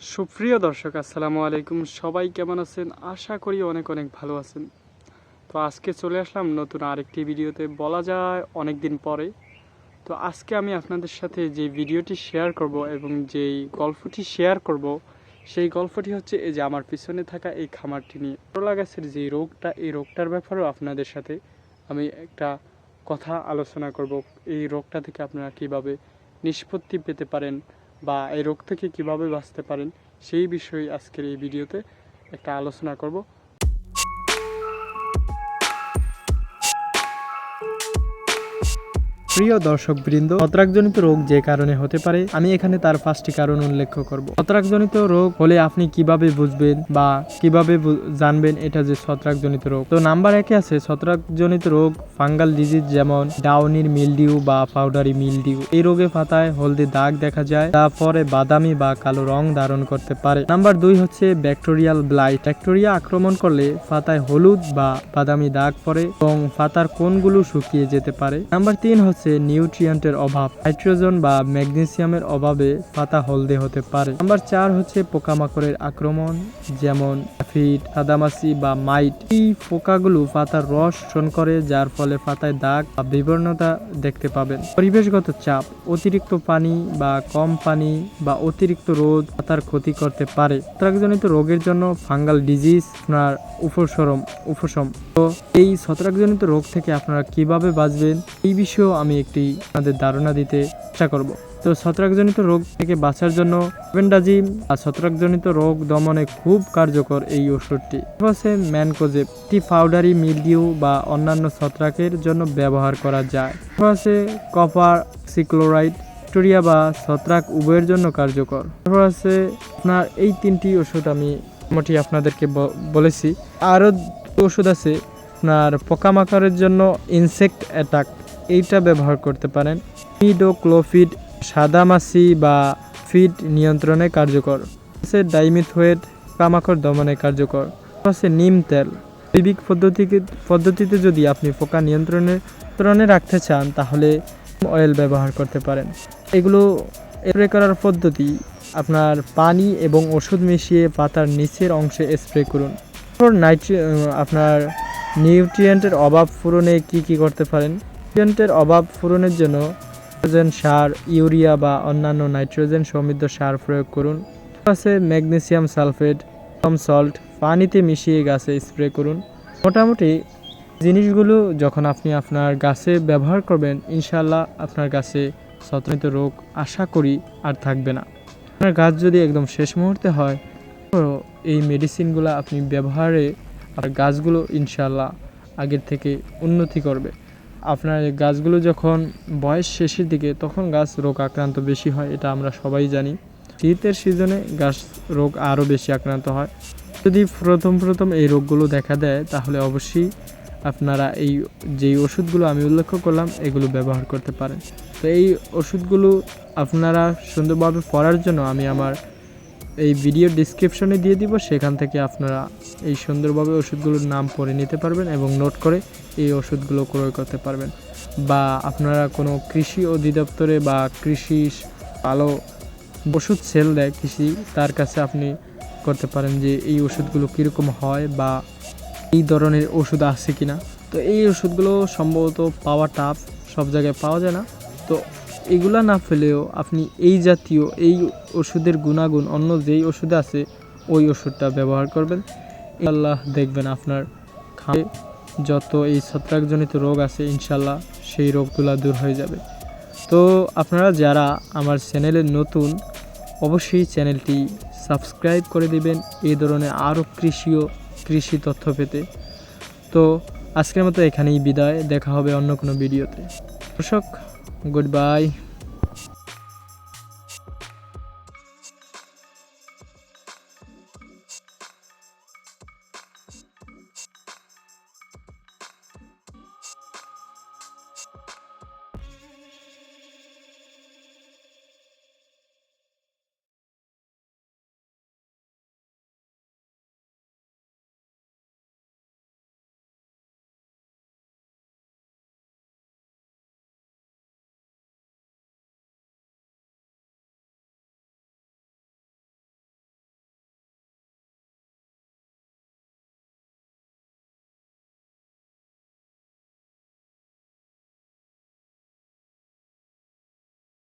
সুপ্রিয় দর্শক, আসসালামু আলাইকুম। সবাই কেমন আছেন? আশা করি অনেক অনেক ভালো আছেন। তো আজকে চলে আসলাম নতুন আরেকটি ভিডিওতে। বলা যায় অনেক দিন পরে। তো আজকে আমি আপনাদের সাথে যে ভিডিওটি শেয়ার করব এবং যেই গল্পটি শেয়ার করব, সেই গল্পটি হচ্ছে এই যে আমার পিছনে থাকা এই খামারটি নিয়ে। করলা গাছের যে রোগটা, এই রোগটার ব্যাপারেও আপনাদের সাথে আমি একটা কথা আলোচনা করব। এই রোগটা থেকে আপনারা কীভাবে নিষ্পত্তি পেতে পারেন? বা এই রোগ থেকে কীভাবে বাঁচতে পারেন, সেই বিষয়ে আজকের এই ভিডিওতে একটা আলোচনা করব। প্রিয় দর্শক বৃন্দ ছত্রাকজনিত রোগ যে কারণে হতে পারে, আমি এখানে তার পাঁচটি কারণ উল্লেখ করব। ছত্রাকজনিত রোগ হলে আপনি কীভাবে বুঝবেন বা কীভাবে জানবেন এটা যে ছত্রাকজনিত রোগ? তো নাম্বার একে আছে, ছত্রাকজনিত রোগ, ফাঙ্গাল ডিজিজ যেমন ডাউনির মিলডিউ বা পাউডারি মিলডিউ। এই রোগে পাতায় হলদে দাগ দেখা যায় তারপরে বাদামি বা কালো রং ধারণ করতে পারে। নাম্বার দুই হচ্ছে ব্যাকটেরিয়াল ব্লাইট। ব্যাকটেরিয়া আক্রমণ করলে পাতায় হলুদ বা বাদামি দাগ পড়ে এবং পাতার কোণগুলো শুকিয়ে যেতে পারে। নাম্বার তিন হচ্ছে নিউট্রিয়েন্টের অভাব। হাইড্রোজেন বা ম্যাগনেসিয়ামের অভাবে পাতা হলদে হতে পারে। নাম্বার চার হচ্ছে পোকামাকড়ের আক্রমণ, যেমন ফিট সাদামাছি বা মাইট। এই পোকাগুলো পাতার রস শোষণ করে, যার ফলে পাতায় দাগ বা বিবর্ণতা দেখতে পাবেন। পরিবেশগত চাপ, অতিরিক্ত পানি বা কম পানি বা অতিরিক্ত রোদ পাতার ক্ষতি করতে পারে। ছত্রাকজনিত রোগের জন্য ফাঙ্গাল ডিজিজ আপনার উপসরম, উপশম। তো এই ছত্রাকজনিত রোগ থেকে আপনারা কীভাবে বাঁচবেন? এই বিষয়েও আমি একটি আমাদের ধারণা দিতে চেষ্টা করব। তো ছত্রাকজনিত রোগ থেকে বাঁচার জন্য বেন্ডাজিম আর ছত্রাকজনিত রোগ দমনে খুব কার্যকর এই ওষুধটি। আছে ম্যানকোজেব টি পাউডারি মিলডিউ বা অন্যান্য ছত্রাকের জন্য ব্যবহার করা যায়। আছে কপার, সিক্লোরাইড, ব্যাকটেরিয়া বা ছত্রাক উভয়ের জন্য কার্যকর। তারপর আছে আপনার এই তিনটি ওষুধ আমি মোটামুটি আপনাদেরকে বলেছি। আরও ওষুধ আছে আপনার পোকামাকড়ের জন্য ইনসেক্ট অ্যাটাক। এইটা ব্যবহার করতে পারেন। মিডোক্লোফিড সাদামাছি বা ফিড নিয়ন্ত্রণে কার্যকর। আছে ডাইমিথোয়েট পোকামাকড় দমনে কার্যকর। আছে নিম তেল। জৈবিক পদ্ধতিকে, পদ্ধতিতে যদি আপনি পোকা নিয়ন্ত্রণে রাখতে চান, তাহলে অয়েল ব্যবহার করতে পারেন। এগুলো স্প্রে করার পদ্ধতি, আপনার পানি এবং ওষুধ মিশিয়ে পাতার নিচের অংশে স্প্রে করুন। নাইট্রি, আপনার নিউট্রিয়েন্টের অভাব পূরণে কি কি করতে পারেন? নিউট্রিয়েন্টের অভাব পূরণের জন্য নাইট্রোজেন সার, ইউরিয়া বা অন্যান্য নাইট্রোজেন সমৃদ্ধ সার প্রয়োগ করুন। আছে ম্যাগনেসিয়াম সালফেট, কম সল্ট, পানিতে মিশিয়ে গাছে স্প্রে করুন। মোটামুটি জিনিসগুলো যখন আপনি আপনার গাছে ব্যবহার করবেন ইনশাল্লাহ আপনার গাছে সতর্কিত রোগ আশা করি আর থাকবে না। আপনার গাছ যদি একদম শেষ মুহূর্তে হয় এই মেডিসিনগুলো আপনি ব্যবহারে আর গাছগুলো ইনশাল্লাহ আগের থেকে উন্নতি করবে। আপনার গাছগুলো যখন বয়স শেষের দিকে, তখন গাছ রোগ আক্রান্ত বেশি হয়, এটা আমরা সবাই জানি। শীতের সিজনে গাছ রোগ আরও বেশি আক্রান্ত হয়। যদি প্রথম প্রথম এই রোগগুলো দেখা দেয়, তাহলে অবশ্যই আপনারা এই, যেই ওষুধগুলো আমি উল্লেখ করলাম, এগুলো ব্যবহার করতে পারেন। তো এই ওষুধগুলো আপনারা সুন্দরভাবে পড়ার জন্য আমি আমার এই ভিডিও ডিসক্রিপশনে দিয়ে দিব, সেখান থেকে আপনারা এই সুন্দরভাবে ওষুধগুলোর নাম পড়ে নিতে পারবেন এবং নোট করে এই ওষুধগুলো ক্রয় করতে পারবেন। বা আপনারা কোনো কৃষি অধিদপ্তরে বা কৃষি ভালো ওষুধ সেল দেয়, কৃষি, তার কাছে আপনি করতে পারেন যে এই ওষুধগুলো কীরকম হয় বা এই ধরনের ওষুধ আছে কি না তো এই ওষুধগুলো সম্ভবত পাওয়া টাফ সব জায়গায় পাওয়া যায় না। তো এগুলা না ফেলেও আপনি এই জাতীয় এই ওষুধের গুণাগুণ, অন্য যেই ওষুধ আছে, ওই ওষুধটা ব্যবহার করবেন। আল্লাহ দেখবেন আপনার খাবে যত এই ছত্রাকজনিত রোগ আছে ইনশাল্লাহ সেই রোগগুলো দূর হয়ে যাবে। তো আপনারা যারা আমার চ্যানেলে নতুন, অবশ্যই চ্যানেলটি সাবস্ক্রাইব করে দিবেন। এই ধরনের আরও কৃষি ও কৃষি তথ্য পেতে। তো আজকের মতো এখানেই বিদায়। দেখা হবে অন্য কোনো ভিডিওতে। দর্শক গুড বাই